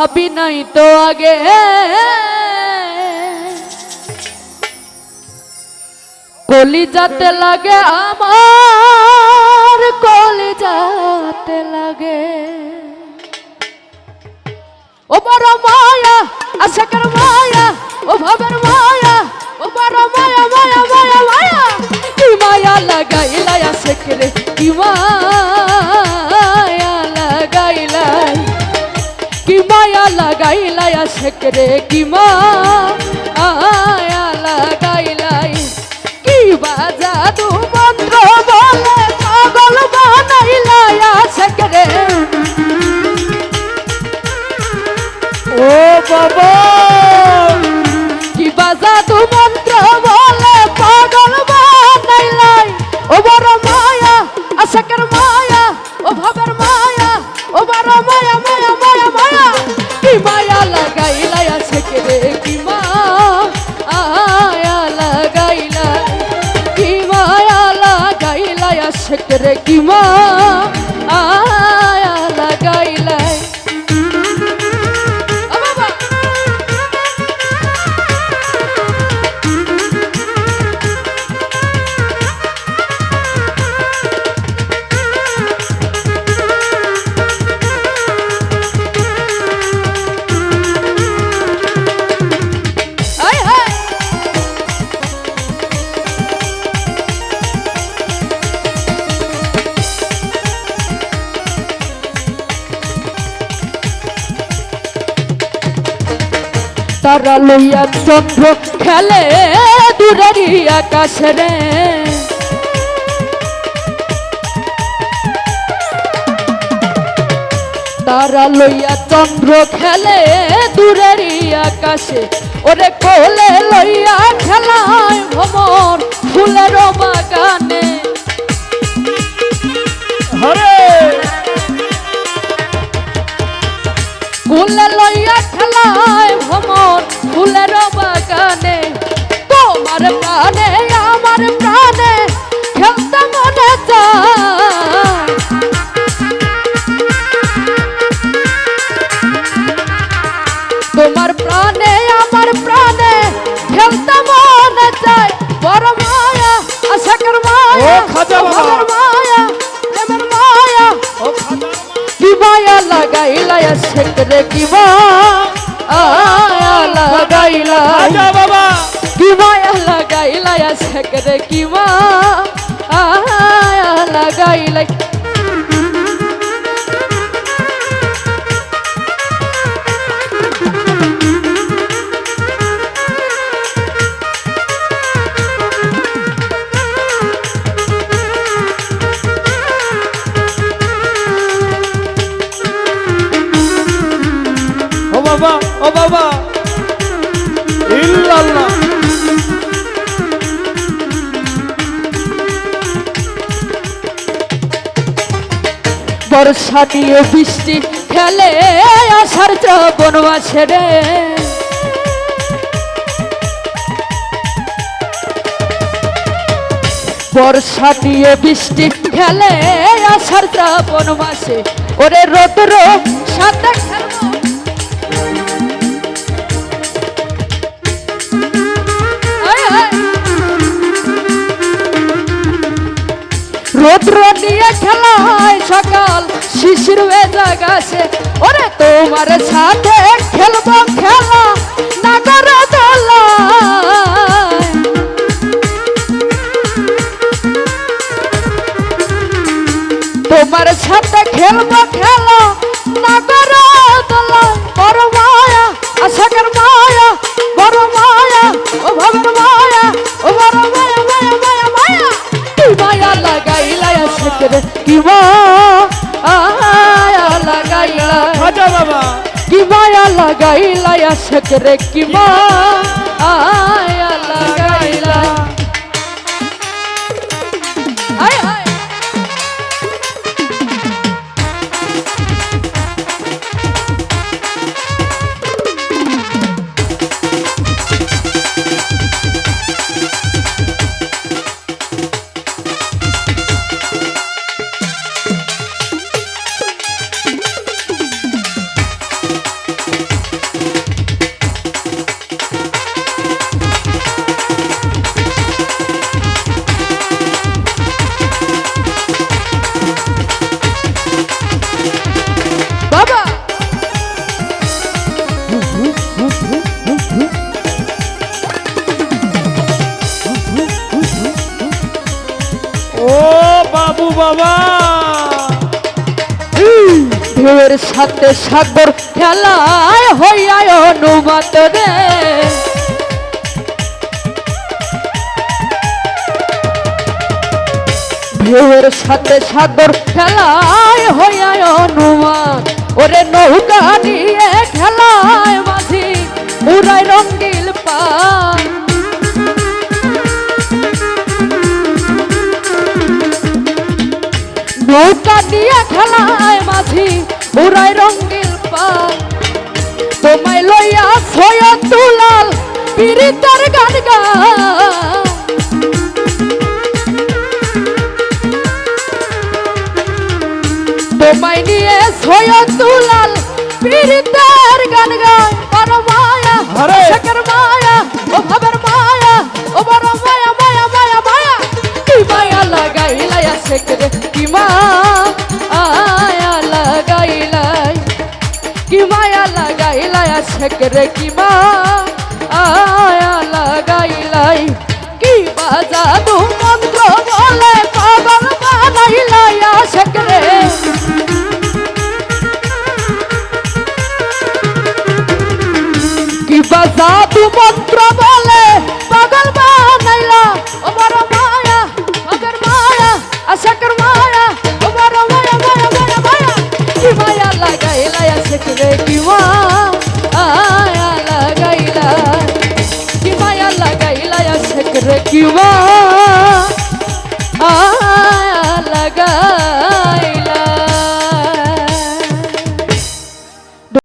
ভাবি নাই তো আগে। কলি যাতে লাগে আমার কলি যাতে লাগে। ও বড় মায়া, আশাকের মায়া, ও ভাবের মায়া, ও বড় মায়া মায়া মায়া মায়া। কি মায়া লাগাইলা আশাকের, কি মায়া লাগাইলাই আশাকের কি মায়া লাগাইলাই আশাকের কি তারা লইয়া চন্দ্র খেলে দূরেরই আকাশে রে তারা লইয়া চন্দ্র খেলে দূরেরই আকাশে। ওরে কোলে লইয়া খেলায় ভ্রমণ ফুলের বাগানে। লাগাইলা শেখরে কি মায়া লাগাইলা। খাজা বাবা। কি মায়া লাগাইলা শেখরে কি মায়া লাগাইলা। বাবা। ইল্লাল্লাহ। বর্ষা নিয়ে বৃষ্টি খেলে আসার শ্রাবণ মাসে রে। বর্ষা নিয়ে বৃষ্টি খেলে আসার শ্রাবণ মাসে ওরে রোদ্র সাথে খেলব। রৌদ্র নিয়ে হয় সকাল শিশির জাগাছে ওরে তোমার সাথে খেলব খেলা না দোলায়। মায়া লাগাইলা রে কিমা মায়া ঢেউয়ের সাথে সাগর খেলায় হইয়ায় অনুমত রে ঢেউয়ের সাথে সাগর খেলায় হইয়ায় অনুমান ওরে নৌকা নিয়ে খেলায় মাঝি উড়াই রঙ্গিল নৌকা নিয়ে খেলায় মাঝি উড়াই রঙ্গিল পান তোমায় লইয়া ছয় তুলাল পীড়িতার গান গা তোমায় নিয়ে ছয় তুলাল পীড়িতার গান গায়। বড় মায়া! শেখের মায়া ও ভাবের মায়া ও বড় মায়া মায়া মায়া মায়া। কি মায়া লাগাইলাই শেখরে? শেখরে কি মায়া লাগাইলাই কি বাজা দু মন্ত্র বলে পাগল বানাইলাই শেখরে কিবা জাদু মন্ত্র You are.